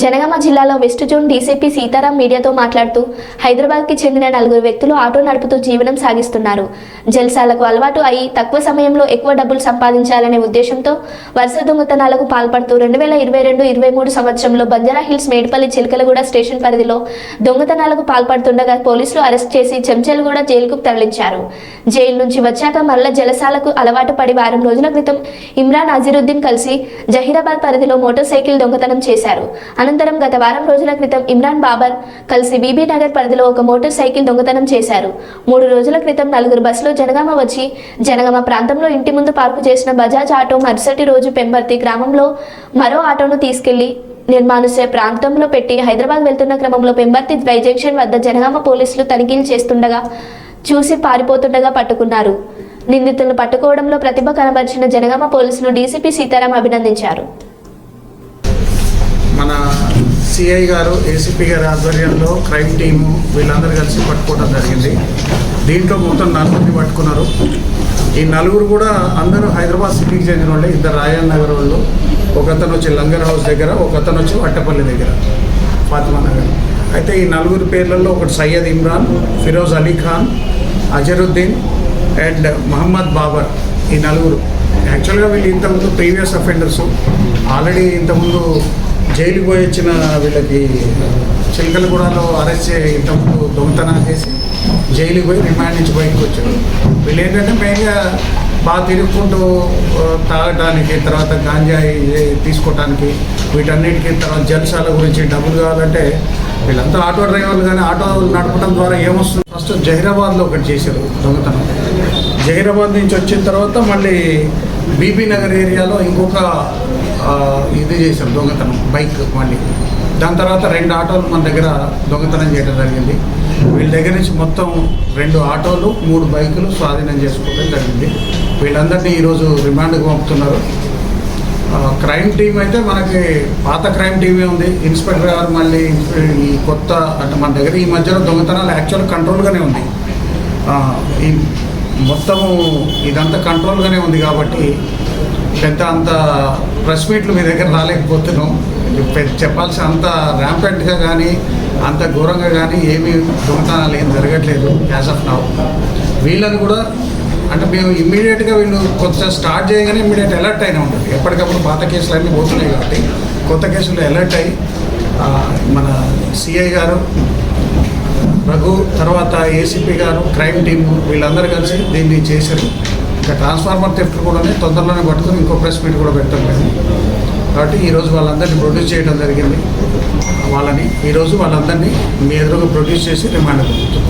జనగామ జిల్లాలో west zone DCP Sitaram మీడియాతో మాట్లాడుతూ హైదరాబాద్కి చెందిన నలుగురు వ్యక్తులు ఆటో నడుపుతూ జీవనం సాగిస్తున్నారు. జల్సాలకు అలవాటు అయి తక్కువ సమయంలో ఎక్కువ డబ్బులు సంపాదించాలనే ఉద్దేశంతో వరుస దొంగతనాలకు పాల్పడుతూ రెండు వేల ఇరవై రెండు ఇరవై మూడు సంవత్సరంలో బంజారా హిల్స్ మేడిపల్లి చిలకలగూడ స్టేషన్ పరిధిలో దొంగతనాలకు పాల్పడుతుండగా పోలీసులు అరెస్ట్ చేసి చెంచల్గూడ జైలుకు తరలించారు. జైలు నుంచి వచ్చాక మరల జలసాలకు అలవాటు పడి వారం రోజుల క్రితం ఇమ్రాన్ అజీరుద్దీన్ కలిసి జహీరాబాద్ పరిధిలో మోటార్ సైకిల్ దొంగతనం చేశారు. అనంతరం గత వారం రోజుల క్రితం ఇమ్రాన్ బాబర్ కలిసి బీబీ నగర్ పరిధిలో ఒక మోటార్ సైకిల్ దొంగతనం చేశారు. మూడు రోజుల క్రితం నలుగురు బస్సులో జనగామ వచ్చి జనగామ ప్రాంతంలో ఇంటి ముందు పార్కు చేసిన బజాజ్ ఆటో మరుసటి రోజు పెంబర్తి గ్రామంలో మరో ఆటోను తీసుకెళ్ళి నిర్మానుసే ప్రాంతంలో పెట్టి హైదరాబాద్ వెళ్తున్న క్రమంలో పెంబర్తి ద్వై జంక్షన్ వద్ద జనగామ పోలీసులు తనిఖీలు చేస్తుండగా చూసి పారిపోతుండగా పట్టుకున్నారు. నిందితులను పట్టుకోవడంలో ప్రతిభ కనబరిచిన జనగామ పోలీసులు డీసీపీ సీతారాం అభినందించారు. మన సిఐ గారు ఏసీపీ గారి ఆధ్వర్యంలో క్రైమ్ టీము వీళ్ళందరూ కలిసి పట్టుకోవడం జరిగింది. దీంట్లో మొత్తం నలుగురిని పట్టుకున్నారు. ఈ నలుగురు కూడా అందరూ హైదరాబాద్ సిటీకి చెందిన వాళ్ళే. ఇద్దరు రాయన్ నగర్ వాళ్ళు ఒకతను వచ్చి లంగర్ హౌస్ దగ్గర ఒకతను వచ్చి వట్టపల్లి దగ్గర ఫాతిమా నగర్. అయితే ఈ నలుగురు పేర్లలో ఒకటి సయ్యద్ ఇమ్రాన్ ఫిరోజ్ అలీ ఖాన్ అజరుద్దీన్ అండ్ మహమ్మద్ బాబర్ ఈ నలుగురు. యాక్చువల్గా వీళ్ళు ఇంతకుముందు ప్రీవియస్ అఫెండర్స్. ఆల్రెడీ ఇంతకుముందు జైలుకి పోయి వచ్చిన వీళ్ళకి చిలకలగూడలో అరెస్ట్ చేసి ఇంతకుముందు దొంగతనం చేసి జైలుకి పోయి రిమాండ్ నుంచి బయటకు వచ్చారు. వీళ్ళు ఏంటంటే మెయిన్గా బాగా తిరుగుకుంటూ తాగడానికి తర్వాత గాంజాయి తీసుకోవటానికి వీటన్నిటికీ తర్వాత జలసాల గురించి డబ్బులు కావాలంటే వీళ్ళంతా ఆటో డ్రైవర్లు కానీ ఆటో నడపడం ద్వారా ఏమొస్తుంది ఫస్ట్ జహీరాబాద్లో ఒకటి చేశారు దొంగతనం. జహీరాబాద్ నుంచి వచ్చిన తర్వాత మళ్ళీ బీబీ నగర్ ఏరియాలో ఇంకొక ఇది చేశారు దొంగతనం బైక్ మళ్ళీ. దాని తర్వాత రెండు ఆటోలు మన దగ్గర దొంగతనం చేయడం జరిగింది. వీళ్ళ దగ్గర నుంచి మొత్తం రెండు ఆటోలు మూడు బైకులు స్వాధీనం చేసుకోవడం జరిగింది. వీళ్ళందరినీ ఈరోజు రిమాండ్కి పంపుతున్నారు. క్రైమ్ టీం అయితే మనకి పాత క్రైమ్ టీమే ఉంది. ఇన్స్పెక్టర్ గారు మళ్ళీ ఈ కొత్త అంటే మన దగ్గర ఈ మధ్యలో దొంగతనాలు యాక్చువల్ కంట్రోల్గానే ఉంది ఈ మొత్తము ఇదంతా కంట్రోల్గానే ఉంది కాబట్టి పెద్ద అంత ప్రెస్ మీట్లు మీ దగ్గర రాలేకపోతున్నాం. చెప్పాల్సిన అంత ర్యాంపెంట్గా కానీ అంత ఘోరంగా కానీ ఏమీ దొంగతనాలు ఏం జరగట్లేదు యాజ్ ఆఫ్ నౌ వీళ్ళని కూడా అంటే మేము ఇమ్మీడియట్గా వీళ్ళు కొంచెం స్టార్ట్ చేయగానే ఇమ్మీడియట్ అలర్ట్ అయినా ఉంటుంది ఎప్పటికప్పుడు పాత కేసులు అన్నీ పోతున్నాయి కాబట్టి కొత్త కేసులు అలర్ట్ అయ్యి మన సిఐ గారు రఘు తర్వాత ఏసీపీ గారు క్రైమ్ టీమ్ వీళ్ళందరూ కలిసి దీన్ని చేశారు. ఇంకా ట్రాన్స్ఫార్మర్ థెఫ్ట్ కూడా తొందరలోనే పట్టుకుని ఇంకో ప్రెస్ మీట్ కూడా పెట్టాం మేము. కాబట్టి ఈరోజు వాళ్ళందరినీ ప్రొడ్యూస్ చేయడం జరిగింది. వాళ్ళని ఈరోజు వాళ్ళందరినీ మీ ఎదురుగా ప్రొడ్యూస్ చేసి రిమాండ్ పంపుతున్నాం